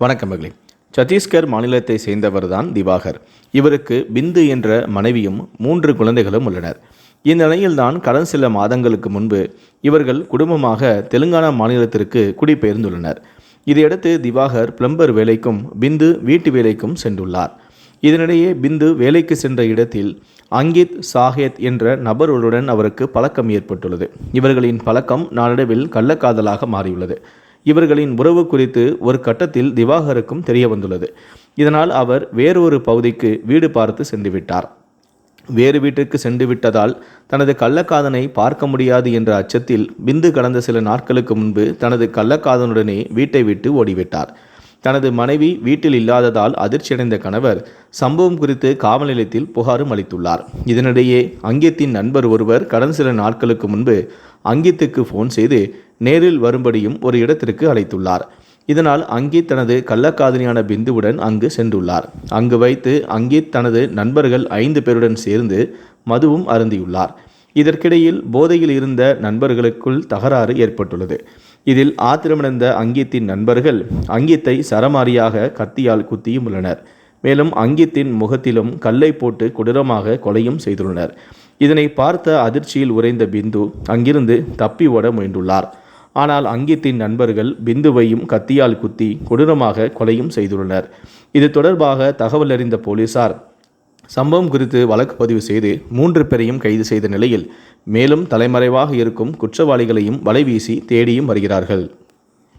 வணக்கம் மகளே. சத்தீஸ்கர் மாநிலத்தை சேர்ந்தவர் தான் திவாகர். இவருக்கு பிந்து என்ற மனைவியும் மூன்று குழந்தைகளும் உள்ளனர். இந்த நிலையில்தான் கடந்த சில மாதங்களுக்கு முன்பு இவர்கள் குடும்பமாக தெலுங்கானா மாநிலத்திற்கு குடிபெயர்ந்துள்ளனர். இதையடுத்து திவாகர் பிளம்பர் வேலைக்கும் பிந்து வீட்டு வேலைக்கும் சென்றுள்ளார். இதனிடையே பிந்து வேலைக்கு சென்ற இடத்தில் அங்கித் சாஹேத் என்ற நபர்களுடன் அவருக்கு பழக்கம் ஏற்பட்டுள்ளது. இவர்களின் பழக்கம் நாளடைவில் கள்ளக்காதலாக மாறியுள்ளது. இவர்களின் உறவு குறித்து ஒரு கட்டத்தில் திவாகருக்கும் தெரிய வந்துள்ளது. இதனால் அவர் வேறொரு பகுதிக்கு வீடு பார்த்து சென்றுவிட்டார் வேறு வீட்டிற்கு சென்று விட்டதால் தனது கள்ளக்காதனை பார்க்க முடியாது என்ற அச்சத்தில் பிந்து கடந்த சில நாட்களுக்கு முன்பு தனது கள்ளக்காதனுடனே வீட்டை விட்டு ஓடிவிட்டார். தனது மனைவி வீட்டில் இல்லாததால் அதிர்ச்சியடைந்த கணவர் சம்பவம் குறித்து காவல் நிலையத்தில் புகாரும் அளித்துள்ளார். இதனிடையே அங்கித்தின் நண்பர் ஒருவர் கடந்த சில நாட்களுக்கு முன்பு அங்கித்துக்கு ஃபோன் செய்து நேரில் வரும்படியும் ஒரு இடத்திற்கு அழைத்துள்ளார். இதனால் அங்கித் தனது கள்ளக்காதலியான பிந்துவுடன் அங்கு சென்றுள்ளார். அங்கு வைத்து அங்கித் தனது நண்பர்கள் ஐந்து பேருடன் சேர்ந்து மதுவும் அருந்தியுள்ளார். இதற்கிடையில் போதையில் இருந்த நண்பர்களுக்குள் தகராறு ஏற்பட்டுள்ளது. இதில் ஆத்திரமடைந்த அங்கித்தின் நண்பர்கள் அங்கித்தை சரமாரியாக கத்தியால் குத்தியும் உள்ளனர். மேலும் அங்கித்தின் முகத்திலும் கல்லை போட்டு கொடூரமாக கொலையும் செய்துள்ளனர். இதனை பார்த்த அதிர்ச்சியில் உறைந்த பிந்து அங்கிருந்து தப்பி ஓட முயன்றுள்ளார். ஆனால் அங்கித்தின் நண்பர்கள் பிந்துவையும் கத்தியால் குத்தி கொடூரமாக கொலையும் செய்துள்ளனர். இது தொடர்பாக தகவல் அறிந்த போலீசார் சம்பவம் குறித்து வழக்கு பதிவு செய்து மூன்று பேரையும் கைது செய்த நிலையில் மேலும் தலைமறைவாக இருக்கும் குற்றவாளிகளையும் வலைவீசி தேடியும் வருகிறார்கள்.